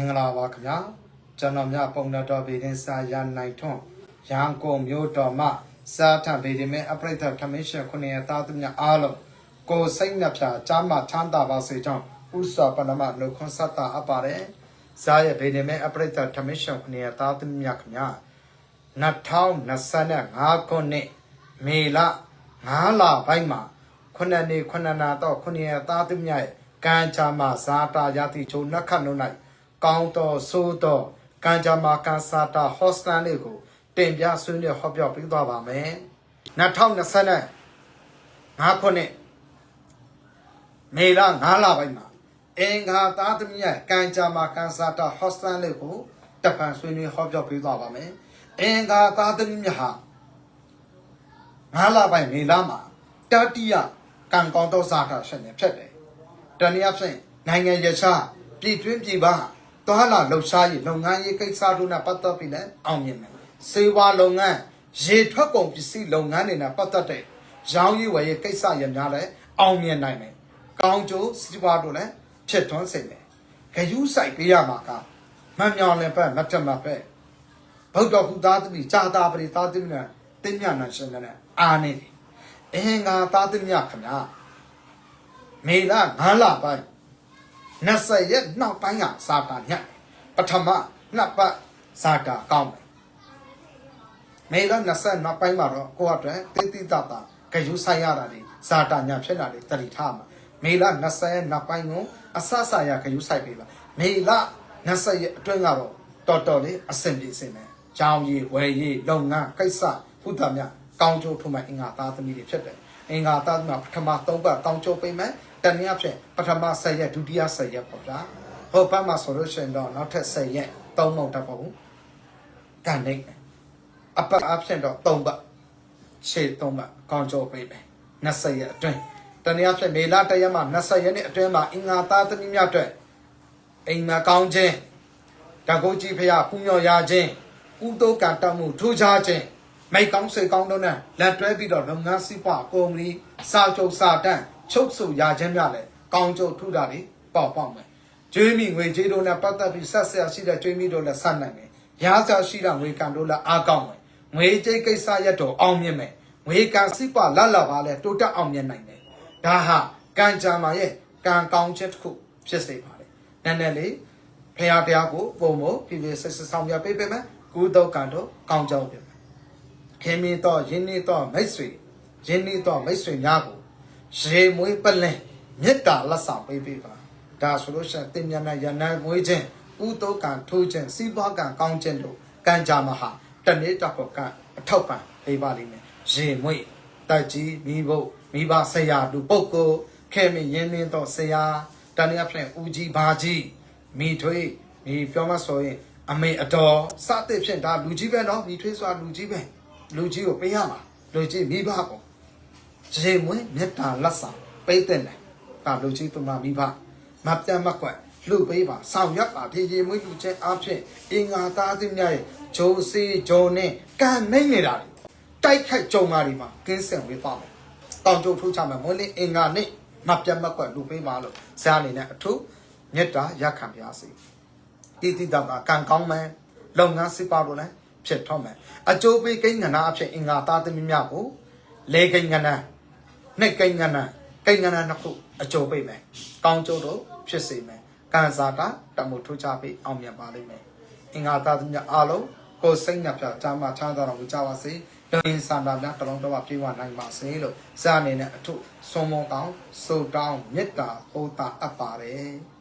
င်္ဂလာပါခင်ဗျာကျွန်တော်မြပုံတော်တော်ဗေဒင်းစာရနိုင်ထွန်းရန်ကုန်မြို့တော်မှစာထဗေဒင်းမဲအပရိသတ်ထမင်းရှင်ခုနှစ်သားသူများအားလုံးကိုယ်စိတ်နှပြကြားမှချမ်းသာပါစေကြောင်းဥစွာပဏမနှုတ်ခွန်းဆက်တာအပ်ပါတယ်ဇာရဲ့ဗေဒင်းမဲအပရိသတ်ထမင်းရှင်ခုနှစ်သားသူများခင်ဗျာ2025ခုနှစ်မေလ9လပိုင်းမှာခုနှစ်နေခုနှစ်နာတော့ခုနှစ်သားသူများရဲ့ကံချာမှာဇာတာယတိချုံနှက်ခတ်နှုတ်၌ ကောင်းတော်ဆိုးတော်ကံချာမှာကန်စာတာဟော့စတန်လေးကိုတင်ပြဆွေးနွေးဟောပြောပေးသွားပါမယ်2025ခုနှစ်မေလ9လပိုင်းမှာအင်္ဂါသားသမီးရဲ့ကံကြမ္မာကန်စာတာဟော့စတန်လေးကိုတပန်ဆွေးနွေးဟောပြောပေးသွားပါမယ်။အင်္ဂါသားသမီးများဟာ9လပိုင်းမေလမှာတတိယကံကောင်းသောစာတာရှင်နေဖြစ်တယ်။တနည်းအားဖြင့်နိုင်ငံရခြားပြည်တွင်းပြည်ပ သွားလာလှုပ်ရှားရေးလုပ်ငန်းရေးကိစ္စတို့နဲ့ပတ်သက်ပြီးလည်းအောင်မြင်မယ်။စေဝါလုပ်ငန်းရေထွက်ကုန်ပစ္စည်းလုပ်ငန်းတွေနဲ့ပတ်သက်တဲ့ရောင်းရည်ဝယ်ရေးကိစ္စရများလည်းအောင်မြင်နိုင်တယ်။ကောင်းကျိုးစီးပွားတို့လည်းဖြစ်ထွန်းစေတယ်။ဂယုစိုက်ပေးရမှာကမမြောင်လည်းပဲမတ်တမပဲဗုဒ္ဓဟူသားသမီးဇာတာပရိသားသမီးနဲ့တင်းမြတ်နာရှင်နဲ့အာနေတယ်။အင်္ဂါသားသမီးခင်ဗျာမေလ9လပိုင်း 20ရက်နောက်ပိုင်းကစာတာညက်ပထမနှစ်ပတ်စာတာကောင်းတယ်မေလ20နောက်ပိုင်းမှာတော့ကိုယ့်အတွက်တိတိတတာဂယုဆိုင်ရတာတွေစာတာညဖြစ်တာတွေတတိထားမှာမေလ20နောက်ပိုင်းကိုအဆဆရဂယုဆိုင်ပေးပါမေလ20ရက်အတွင်းကတော့တော်တော်လေးအဆင်ပြေစင်မယ်ကြောင်းရီဝယ်ရီလုပ်ငန်းကိစ္စဖုဒ္ဓမြကောင်းကျိုးထုမှအင်္ဂါသားသမီးတွေဖြစ်တယ်အင်္ဂါသားသမီးပထမ3ပတ်ကောင်းကျိုးပေးမယ် တနည်းအားဖြင့်ပထမ10ရက်ဒုတိယ10ရက်ပေါ့ဗျာဟိုဘက်မှာဆိုလို့ရှိရင်တော့နောက်ထပ်10ရက်3မုံတက်ပေါ့ဘူးကန်နေအပတ်အားဖြင့်တော့3ပတ်ရှေ့3ပတ်ကောင်းကျိုးပေးမယ်20ရက်အတွင်းတနည်းအားဖြင့်မေလ1ရက်မှ20ရက်နေ့အတွင်းမှာအင်္ဂါသားသမီးများအတွက်အိမ်မကောင်းခြင်းတကုတ်ကြီးဖရာပူမြော်ရခြင်းကုသိုလ်ကံတမှုထူးခြားခြင်းမိတ်ကောင်းစိတ်ကောင်းတို့နဲ့လက်တွဲပြီးတော့လုပ်ငန်းစီးပွားကုမ္ပဏီစာချုပ်စာတမ်း ချုပ်ဆိုရခြင်းများလည်းကောင်းကျိုးထူတာတွေပေါ့ပေါ့မယ်ကျွေးမိငွေကြေးတို့နဲ့ပတ်သက်ပြီးဆက်ဆက်ရှိတဲ့ကျွေးမိတို့လည်းဆက်နိုင်မယ်ရားစားရှိတဲ့ငွေကံတို့လည်းအားကောင်းမယ်ငွေကြေးကိစ္စရက်တော့အောင်မြင်မယ်ငွေကံစီးပွားလတ်လပါလဲတိုးတက်အောင်မြင်နိုင်တယ်ဒါဟာကံကြမ္မာရဲ့ကံကောင်းခြင်းတစ်ခုဖြစ်စေပါလေနည်းနည်းလေးဖះဖះကိုပုံမဖြစ်ဖြစ်ဆက်ဆက်ဆောင်ပြပေးပေးမယ်ကုသိုလ်ကံတို့ကောင်းကြောင်းပေးမယ်ခင်မင်းတော့ယင်းနေတော့မိတ်ဆွေယင်းနေတော့မိတ်ဆွေများကို ရေမွေးပလင်မေတ္တာလက်ဆောင်ပေးပေးပါဒါဆိုလို့ရှိရင်တင်မြတ်နဲ့ရဏမွေးခြင်းကုသိုလ်ကံထိုးခြင်းစီးပွားကံကောင်းခြင်းတို့ကံကြမ္မာဟာတနေ့တော့ကအထောက်ပံ့ပေးပါလိမ့်မယ်ရေမွေးတက်ကြီးမိဖို့မိဘဆရာလူပုတ်ကိုခဲမင်းရင်းနှင်းတော့ဆရာတနည်းအားဖြင့်ဦးကြီးဘာကြီးမိထွေးမိပြောမဆိုရင်အမေအတော်စသဖြင့်ဒါလူကြီးပဲเนาะမိထွေးဆိုတာလူကြီးပဲလူကြီးကိုပေးရမှာလူကြီးမိဘကို ရေမွေးမေတ္တာလက်ဆောင်ပေးတဲ့တယ်ဒါလူကြီးသူမမိဘမပြတ်မကွက်လူပေးပါဆောင်ရွက်ပါဖြည့်ရေမွေးလူချင်းအဖြစ်အင်္ဂါသားသိမြရဲ့ဂျိုးစီဂျိုးနဲ့ကံနိုင်နေတာတွေတိုက်ခိုက်ကြုံမာတွေမှာကင်းစင်ဝေးပါမယ်တောင်ကျုပ်ထိုးချမယ်မွေးလေးအင်္ဂါနဲ့မပြတ်မကွက်လူပေးပါလို့ဇာအနေနဲ့အထုမေတ္တာရခံပါစေတိတိတတာကံကောင်းမယ်လုပ်ငန်းစစ်ပါလို့လည်းဖြစ်ထောက်မယ်အကျိုးပေးကိန်းငနာအဖြစ်အင်္ဂါသားသမီးများကိုလေကိန်းငနာ နှိတ်ကိန်းငနာကိန်းငနာနှစ်ခုအကျိုးပေးမယ်ကောင်းကျိုးတို့ဖြစ်စေမယ်ကံစားတာတမှုထိုးချပေးအောင်မြင်ပါလိမ့်မယ်အင်္ဂါသားသမီးများအားလုံးကိုယ်စိတ်နှပြချမ်းသာချမ်းသာတော်မူကြပါစေတရင်စန္ဒများတလုံးတော့ပြေဝနိုင်ပါစေလို့ဇာအနေနဲ့အထုဆုံးမကောင်းဆုတောင်းမေတ္တာပို့တာအပ်ပါတယ်